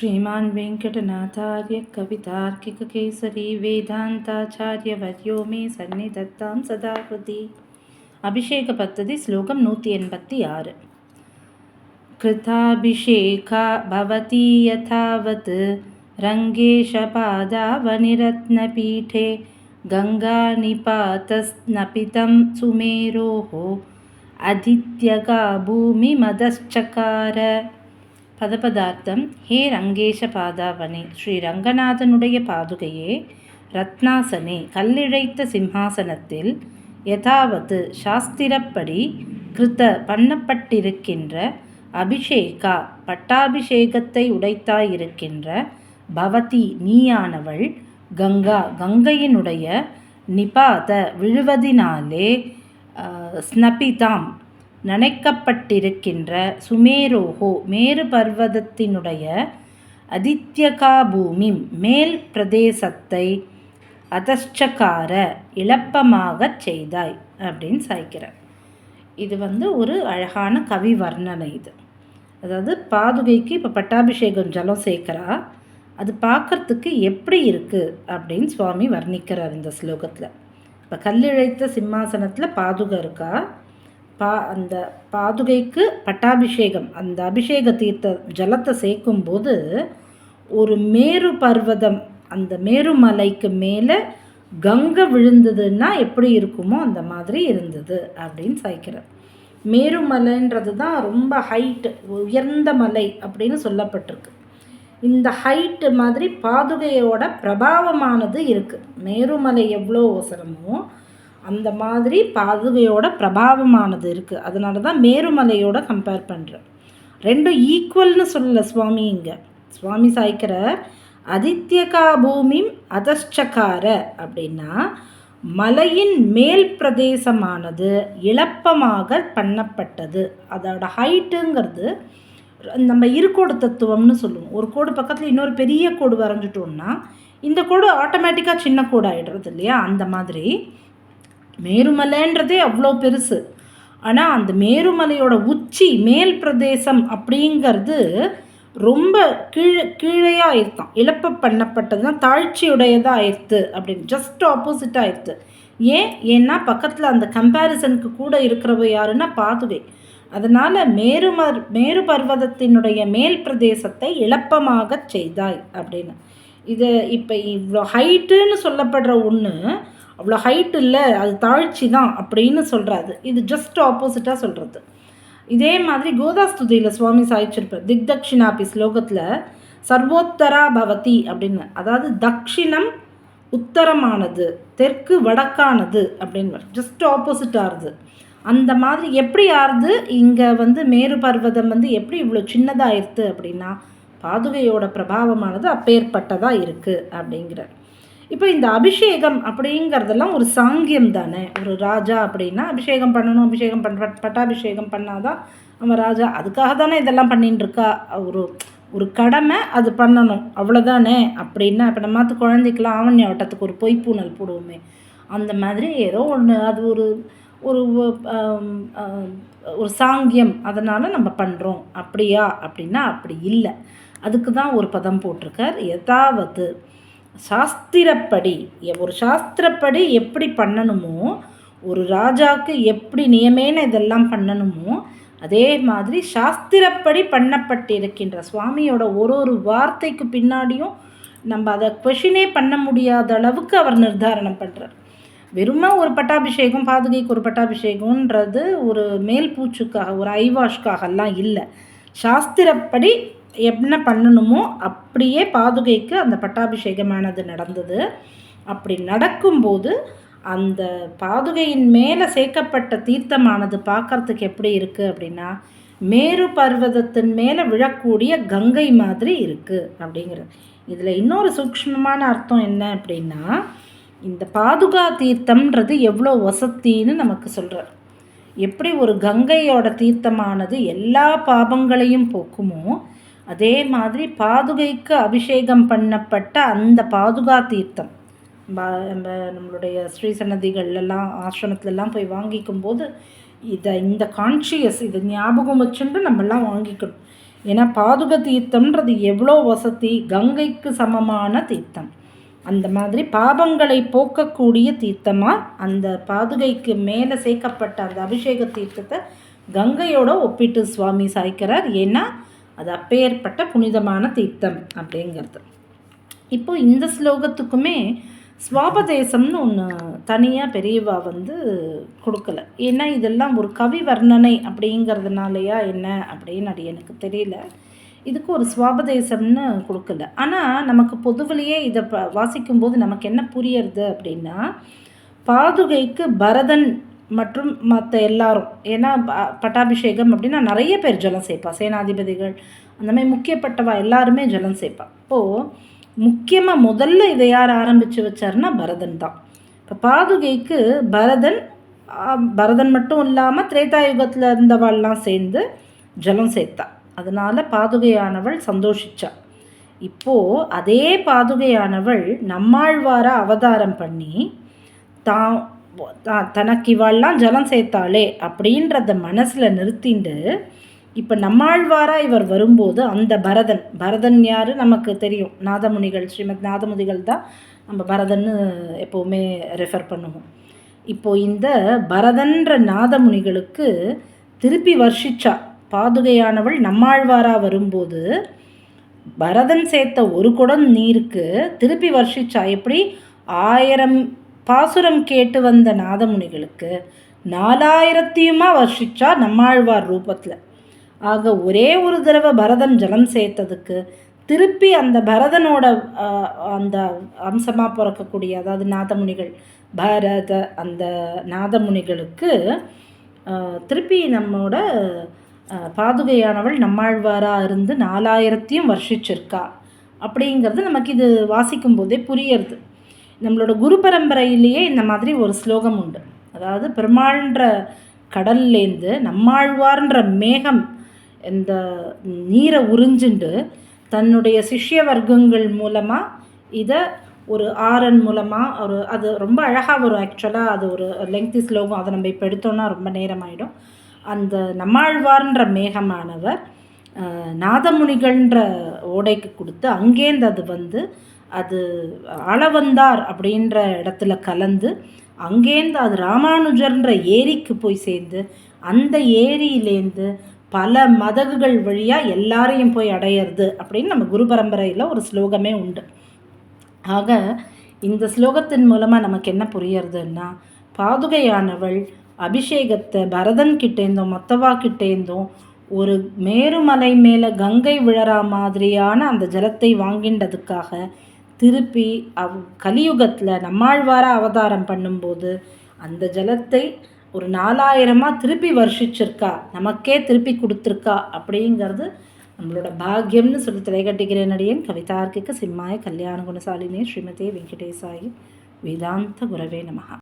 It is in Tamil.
श्रीमान् वेङ्कटनाथार्यकवितार्किककेसरी वेदान्ताचार्यवर्यो मे सन्निधत्तां सदाकृति अभिषेकपद्धति श्लोकं नूति एन्पत् आर् कृताभिषेका भवती यथावत् रङ्गेशपादावनिरत्नपीठे गङ्गानिपातस्नपितं सुमेरोः अदित्यगा भूमिमदश्चकार பதபதார்த்தம் ஹே ரங்கேஷ பாதாவனே ஸ்ரீ ரங்கநாதனுடைய பாதுகையே ரத்னாசனே கல்லிழைத்த சிம்ஹாசனத்தில் யதாவது சாஸ்திரப்படி கிருத்த பண்ணப்பட்டிருக்கின்ற அபிஷேகா பட்டாபிஷேகத்தை உடைத்தாயிருக்கின்ற பவதி நீயானவள் கங்கா கங்கையினுடைய நிபாத விழுவதினாலே ஸ்னபிதாம் நனைக்கப்பட்டிருக்கின்ற சுமேரோகோ மேரு பர்வதத்தினுடைய அதித்யகா பூமி மேல் பிரதேசத்தை அதஷ்டக்கார இழப்பமாகச் செய்தாய் அப்படின்னு சாய்க்கிறார். இது வந்து ஒரு அழகான கவி வர்ணனை இது. அதாவது பாதுகைக்கு இப்போ பட்டாபிஷேகம் ஜலம் சேர்க்குறா. அது பார்க்கறதுக்கு எப்படி இருக்குது அப்படின்னு சுவாமி வர்ணிக்கிறார் இந்த ஸ்லோகத்தில். இப்போ கல்லிழைத்த சிம்மாசனத்தில் பாதுகை இருக்கா? பா அந்த பாதுகைக்கு பட்டாபிஷேகம் அந்த அபிஷேக தீர்த்த ஜலத்தை சேர்க்கும்போது ஒரு மேரு பர்வதம் அந்த மேருமலைக்கு மேலே கங்கை விழுந்ததுன்னா எப்படி இருக்குமோ அந்த மாதிரி இருந்தது அப்படின்னு சாய்க்கிறார். மேருமலைன்றது தான் ரொம்ப ஹைட்டு உயர்ந்த மலை அப்படின்னு சொல்லப்பட்டிருக்கு. இந்த ஹைட்டு மாதிரி பாதுகையோட பிரபாவமானது இருக்குது மேருமலை எவ்வளோ அவசரமோ அந்த மாதிரி பாதுகையோட பிரபாவமானது இருக்குது அதனால தான் மேருமலையோட கம்பேர் பண்ணுறேன் ரெண்டும் ஈக்குவல்னு சொல்லலை சுவாமி இங்கே. சுவாமி சாய்க்கிற அதித்யகா பூமி அதஷ்டக்கார அப்படின்னா மலையின் மேல் பிரதேசமானது இழப்பமாக பண்ணப்பட்டது. அதோட ஹைட்டுங்கிறது நம்ம இருகோடு தத்துவம்னு சொல்லுவோம். ஒரு கோடு பக்கத்தில் இன்னொரு பெரிய கோடு வரைஞ்சிட்டோம்னா இந்த கோடு ஆட்டோமேட்டிக்காக சின்ன கோடு ஆகிடுறது இல்லையா? அந்த மாதிரி. மேருமலைன்றதே அவ்வளோ பெருசு. ஆனால் அந்த மேருமலையோட உச்சி மேல் பிரதேசம் அப்படிங்கிறது ரொம்ப கீழே கீழேயாக ஆயிருத்தான் இழப்பு பண்ணப்பட்டது தான் தாழ்ச்சியுடையதாக ஆயிடுத்து அப்படின்னு. ஜஸ்ட் ஆப்போசிட்டாக ஆயிடுத்து ஏன்? ஏன்னா பக்கத்தில் அந்த கம்பேரிசனுக்கு கூட இருக்கிறவ யாருன்னா பாதுகை அதனால் மேருமர் மேரு பர்வதத்தினுடைய மேல் பிரதேசத்தை இழப்பமாக செய்தாய் அப்படின்னு. இது இப்போ இவ்வளோ ஹைட்டுன்னு சொல்லப்படுற ஒன்று அவ்வளோ ஹைட் இல்லை அது தாழ்ச்சி தான் அப்படின்னு சொல்கிறாது இது ஜஸ்ட் ஆப்போசிட்டாக சொல்கிறது இதே மாதிரி கோதாஸ்துதியில் சுவாமி சாய்ச்சிருப்பார். திக்தக்ஷினாபி ஸ்லோகத்தில் சர்வோத்தரா பவதி அப்படின்னு. அதாவது தக்ஷிணம் உத்தரமானது தெற்கு வடக்கானது அப்படின்னு. ஜஸ்ட் ஆப்போசிட் ஆறுது அந்த மாதிரி எப்படி ஆறுது? இங்கே வந்து மேரு பர்வதம் வந்து எப்படி இவ்வளோ சின்னதாகிருது அப்படின்னா பாதுகையோட பிரபாவமானது அப்பேற்பட்டதாக இருக்குது அப்படிங்கிறார். இப்போ இந்த அபிஷேகம் அப்படிங்கிறதெல்லாம் ஒரு சாங்கியம் தானே? ஒரு ராஜா அப்படின்னா அபிஷேகம் பண்ணணும் அபிஷேகம் பண் பட்டாபிஷேகம் பண்ணாதான் நம்ம ராஜா. அதுக்காக தானே இதெல்லாம் பண்ணிட்டு இருக்கா? ஒரு ஒரு கடமை அது பண்ணணும். அவ்வளோதானே அப்படின்னா இப்போ நம்ம மாற்று குழந்தைக்கெலாம் ஆவணி ஆட்டத்துக்கு ஒரு பொய்ப்பூனல் போடுவோமே. அந்த மாதிரி ஏதோ ஒன்று அது ஒரு ஒரு ஒரு சாங்கியம். அதனால் நம்ம பண்ணுறோம் அப்படியா? அப்படின்னா அப்படி இல்லை. அதுக்கு தான் ஒரு பதம் போட்டிருக்கார். எதாவது சாஸ்திரப்படி ஒரு சாஸ்திரப்படி எப்படி பண்ணணுமோ ஒரு ராஜாவுக்கு எப்படி நியமேன இதெல்லாம் பண்ணணுமோ அதே மாதிரி சாஸ்திரப்படி பண்ணப்பட்டிருக்கின்ற சுவாமியோட ஒரு ஒரு வார்த்தைக்கு பின்னாடியும் நம்ம அதை கொஷினே பண்ண முடியாத அளவுக்கு அவர் நிர்தாரணம் பண்ணுறார் வெறுமா ஒரு பட்டாபிஷேகம் பாதுகைக்கு ஒரு பட்டாபிஷேகம்ன்றது ஒரு மேல் பூச்சுக்காக ஒரு ஐவாஷ்காகலாம் இல்லை. சாஸ்திரப்படி என்ன பண்ணணுமோ அப்படியே பாதுகைக்கு அந்த பட்டாபிஷேகமானது நடந்தது. அப்படி நடக்கும்போது அந்த பாதுகையின் மேலே சேர்க்கப்பட்ட தீர்த்தமானது பார்க்கறதுக்கு எப்படி இருக்குது அப்படின்னா மேரு பர்வதத்தின் மேலே விழக்கூடிய கங்கை மாதிரி இருக்குது அப்படிங்கிறது. இதில் இன்னொரு சூக்ஷ்மமான அர்த்தம் என்ன அப்படின்னா இந்த பாதுகா தீர்த்தம்ன்றது எவ்வளோ வசத்தின்னு நமக்கு சொல்கிறார் எப்படி ஒரு கங்கையோட தீர்த்தமானது எல்லா பாபங்களையும் போக்குமோ அதே மாதிரி பாதுகைக்கு அபிஷேகம் பண்ணப்பட்ட அந்த பாதுகா தீர்த்தம். நம்ம நம்மளுடைய ஸ்ரீ சன்னதிகள்லாம் ஆசிரமத்துலலாம் போய் வாங்கிக்கும் போது இதை இந்த கான்ஷியஸ் இதை ஞாபகம் வச்சுட்டு நம்மெல்லாம் வாங்கிக்கணும். ஏன்னா பாதுக தீர்த்தம்ன்றது எவ்வளோ வசதி கங்கைக்கு சமமான தீர்த்தம். அந்த மாதிரி பாபங்களை போக்கக்கூடிய தீர்த்தமாக அந்த பாதுகைக்கு மேலே சேர்க்கப்பட்ட அந்த அபிஷேக தீர்த்தத்தை கங்கையோட ஒப்பிட்டு சுவாமி சாய்க்கிறார். ஏன்னா அது அப்பேற்பட்ட புனிதமான தீர்த்தம் அப்படிங்கிறது. இப்போ இந்த ஸ்லோகத்துக்குமே ஸ்வாபதேசம்னு ஒன்று தனியாக பெரியவா வந்து கொடுக்கல. ஏன்னா இதெல்லாம் ஒரு கவி வர்ணனை அப்படிங்கிறதுனாலையா என்ன அப்படின்னு அது எனக்கு தெரியல. இதுக்கு ஒரு சுவாபதேசம்னு கொடுக்கல. ஆனால் நமக்கு பொதுவிலேயே இதை ப வாசிக்கும்போது நமக்கு என்ன புரியறது அப்படின்னா பாதுகைக்கு பரதன் மற்றும் மற்ற எல்லாரும் ஏன்னா பட்டாபிஷேகம் அப்படின்னா நிறைய பேர் ஜலம் சேர்ப்பா சேனாதிபதிகள் அந்த மாதிரி முக்கியப்பட்டவா எல்லாருமே ஜலம் சேர்ப்பா. இப்போது முக்கியமாக முதல்ல இதை யார் ஆரம்பித்து வச்சாருன்னா பரதன் தான். இப்போ பாதுகைக்கு பரதன் பரதன் மட்டும் இல்லாமல் திரேதாயுகத்தில் இருந்தவாள்லாம் சேர்ந்து ஜலம் சேர்த்தா. அதனால் பாதுகையானவள் சந்தோஷிச்சா. இப்போது அதே பாதுகையானவள் நம்மாழ்வார அவதாரம் பண்ணி தான் தனக்கு இவாள்லாம் ஜலம் சேர்த்தாளே அப்படின்றத மனசில் நிறுத்திண்டு இப்போ நம்மாழ்வாராக இவர் வரும்போது அந்த பரதன் பரதன் யார் நமக்கு தெரியும். நாதமுனிகள் ஸ்ரீமத் நாதமுனிகள் தான் நம்ம பரதன்னு எப்போவுமே ரெஃபர் பண்ணுவோம். இப்போது இந்த பரதன்ற நாதமுனிகளுக்கு திருப்பி வர்ஷிச்சா பாதுகையானவள் நம்மாழ்வாராக வரும்போது பரதன் சேர்த்த ஒரு குடம் நீருக்கு திருப்பி வர்ஷிச்சா எப்படி ஆயிரம் பாசுரம் கேட்டு வந்த நாதமுனிகளுக்கு நாலாயிரத்தையுமா வர்ஷிச்சா நம்மாழ்வார் ரூபத்தில். ஆக ஒரே ஒரு தடவை பரதன் ஜலம் சேர்த்ததுக்கு திருப்பி அந்த பரதனோட அந்த அம்சமாக பிறக்கக்கூடிய அதாவது நாதமுனிகள் பரத அந்த நாதமுனிகளுக்கு திருப்பி நம்மோட பாதுகையானவள் நம்மாழ்வாராக இருந்து நாலாயிரத்தையும் வருஷிச்சிருக்கா. அப்படிங்கிறது நமக்கு இது வாசிக்கும் போதே புரியறது. நம்மளோட குரு பரம்பரையிலேயே இந்த மாதிரி ஒரு ஸ்லோகம் உண்டு. அதாவது பெருமாள்ன்ற கடல்லேருந்து நம்மாழ்வார்ன்ற மேகம் இந்த நீரை உறிஞ்சுண்டு தன்னுடைய சிஷ்ய வர்க்கங்கள் மூலமாக இதை ஒரு ஆரன் மூலமாக ஒரு அது ரொம்ப அழகாக வரும். ஆக்சுவலாக அது ஒரு லெங்க்தி ஸ்லோகம். அதை நம்ம இப்போ எடுத்தோன்னா ரொம்ப நேரம் ஆகிடும் அந்த நம்மாழ்வார்ன்ற மேகமானவர் நாதமுனிகள்ன்ற ஓடைக்கு கொடுத்து அங்கேருந்து அது வந்து அது அளவந்தார் அப்படின்ற இடத்துல கலந்து அங்கேருந்து அது ராமானுஜர்ன்ற ஏரிக்கு போய் சேர்ந்து அந்த ஏரியிலேருந்து பல மதகுகள் வழியாக எல்லாரையும் போய் அடையிறது அப்படின்னு நம்ம குரு பரம்பரையில் ஒரு ஸ்லோகமே உண்டு. ஆக இந்த ஸ்லோகத்தின் மூலமாக நமக்கு என்ன புரியறதுன்னா பாதுகையானவள் அபிஷேகத்தை பரதன் கிட்டேருந்தும் மொத்தவா கிட்டேருந்தும் ஒரு மேருமலை மேலே கங்கை விழறா மாதிரியான அந்த ஜலத்தை வாங்கின்றதுக்காக திருப்பி அவ் கலியுகத்தில் நம்மாழ்வார அவதாரம் பண்ணும்போது அந்த ஜலத்தை ஒரு நாலாயிரமாக திருப்பி வருஷிச்சிருக்கா நமக்கே திருப்பி கொடுத்துருக்கா அப்படிங்கிறது நம்மளோட பாக்கியம்னு சொல்லி தலைகட்டுகிறேன் அடியேன். கவிதார்க்கிக சிம்மாய கல்யாண குணசாலினே ஸ்ரீமதே வெங்கடேசாயி வேதாந்த குரவே நமகா